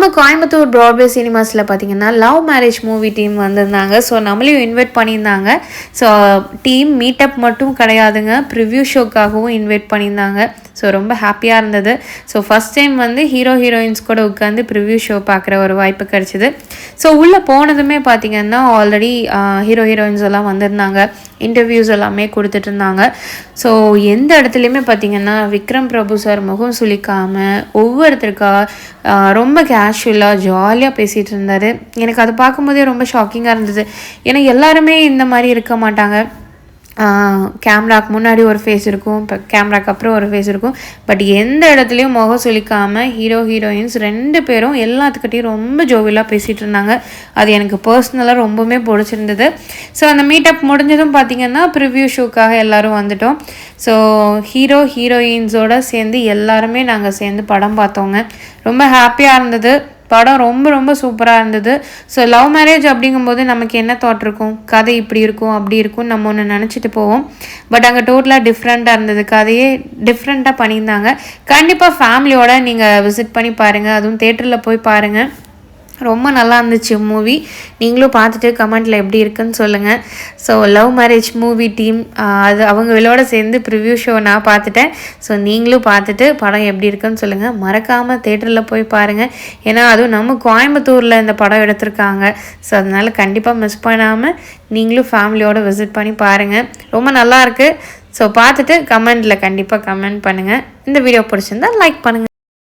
நம்ம கோயம்புத்தூர் ப்ராட்வே சினிமாஸில் பார்த்தீங்கன்னா லவ் மேரேஜ் மூவி டீம் வந்திருந்தாங்க. ஸோ நம்மளையும் இன்வைட் பண்ணியிருந்தாங்க. ஸோ டீம் மீட்டப் மட்டும் கிடையாதுங்க. ப்ரிவ்யூ ஷோக்காகவும் இன்வைட் பண்ணியிருந்தாங்க. ஸோ ரொம்ப ஹாப்பியாக இருந்தது. ஸோ ஃபஸ்ட் டைம் வந்து ஹீரோ ஹீரோயின்ஸ் கூட உட்காந்து ப்ரிவ்யூ ஷோ பார்க்குற ஒரு வாய்ப்பு கிடச்சிது. ஸோ உள்ளே போனதுமே பார்த்தீங்கன்னா ஆல்ரெடி ஹீரோ ஹீரோயின்ஸ் எல்லாம் வந்திருந்தாங்க. இன்டர்வியூஸ் எல்லாமே கொடுத்துட்டு இருந்தாங்க. ஸோ எந்த இடத்துலையுமே பார்த்திங்கன்னா விக்ரம் பிரபு சார் முகம் சுளிக்காமல் ஒவ்வொருத்தருக்கா ரொம்ப கேஷுவலாக ஜாலியாக பேசிகிட்டு இருந்தார். எனக்கு அதை பார்க்கும்போதே ரொம்ப ஷாக்கிங்காக இருந்தது. ஏன்னா எல்லாருமே இந்த மாதிரி இருக்க மாட்டாங்க. கேமராக்கு முன்னாடி ஒரு ஃபேஸ் இருக்கும் இப்போ கேமராக்கு அப்புறம் ஒரு ஃபேஸ் இருக்கும். பட் எந்த இடத்துலையும் முகம் சுளிக்காமல் ஹீரோ ஹீரோயின்ஸ் ரெண்டு பேரும் எல்லாத்துக்கிட்டையும் ரொம்ப ஜோவியலாக பேசிகிட்டு இருந்தாங்க. அது எனக்கு பர்சனலாக ரொம்பவுமே பிடிச்சிருந்தது. ஸோ அந்த மீட்டப் முடிஞ்சதும் பார்த்தீங்கன்னா ப்ரிவ்யூ ஷோக்காக எல்லாரும் வந்துட்டோம். ஸோ ஹீரோ ஹீரோயின்ஸோட சேர்ந்து எல்லாருமே நாங்கள் சேர்ந்து படம் பார்த்தோங்க. ரொம்ப ஹாப்பியாக இருந்தது. படம் ரொம்ப ரொம்ப சூப்பராக இருந்தது. ஸோ லவ் மேரேஜ் அப்படிங்கும்போது நமக்கு என்ன தாட் இருக்கும்? கதை இப்படி இருக்கும் அப்படி இருக்கும் நம்ம ஒன்று நினச்சிட்டு போவோம். பட் அங்கே டோட்டலாக டிஃப்ரெண்ட்டாக இருந்தது. கதையே டிஃப்ரெண்ட்டாக பண்ணியிருந்தாங்க. கண்டிப்பாக ஃபேமிலியோட நீங்கள் விசிட் பண்ணி பாருங்கள் அதுவும் தேட்டரில் போய் பாருங்கள் ரொம்ப நல்லா இருந்துச்சு மூவி நீங்களும் பார்த்துட்டு கமெண்ட்டில் எப்படி இருக்குன்னு சொல்லுங்கள் so love marriage movie team அது அவங்களோட சேர்ந்து ப்ரிவ்யூ ஷோ நான் பார்த்துட்டேன். ஸோ நீங்களும் பார்த்துட்டு படம் எப்படி இருக்குன்னு சொல்லுங்கள் மறக்காமல் தேட்டரில் போய் பாருங்கள் ஏன்னா அதுவும் நம்ம கோயம்புத்தூரில் இந்த படம் எடுத்திருக்காங்க. ஸோ அதனால் கண்டிப்பாக மிஸ் பண்ணாமல் நீங்களும் ஃபேமிலியோடு விசிட் பண்ணி பாருங்கள் ரொம்ப நல்லா இருக்குது ஸோ பார்த்துட்டு கமெண்ட்டில் கண்டிப்பாக கமெண்ட் பண்ணுங்கள் இந்த வீடியோ பிடிச்சிருந்தா லைக் பண்ணுங்கள்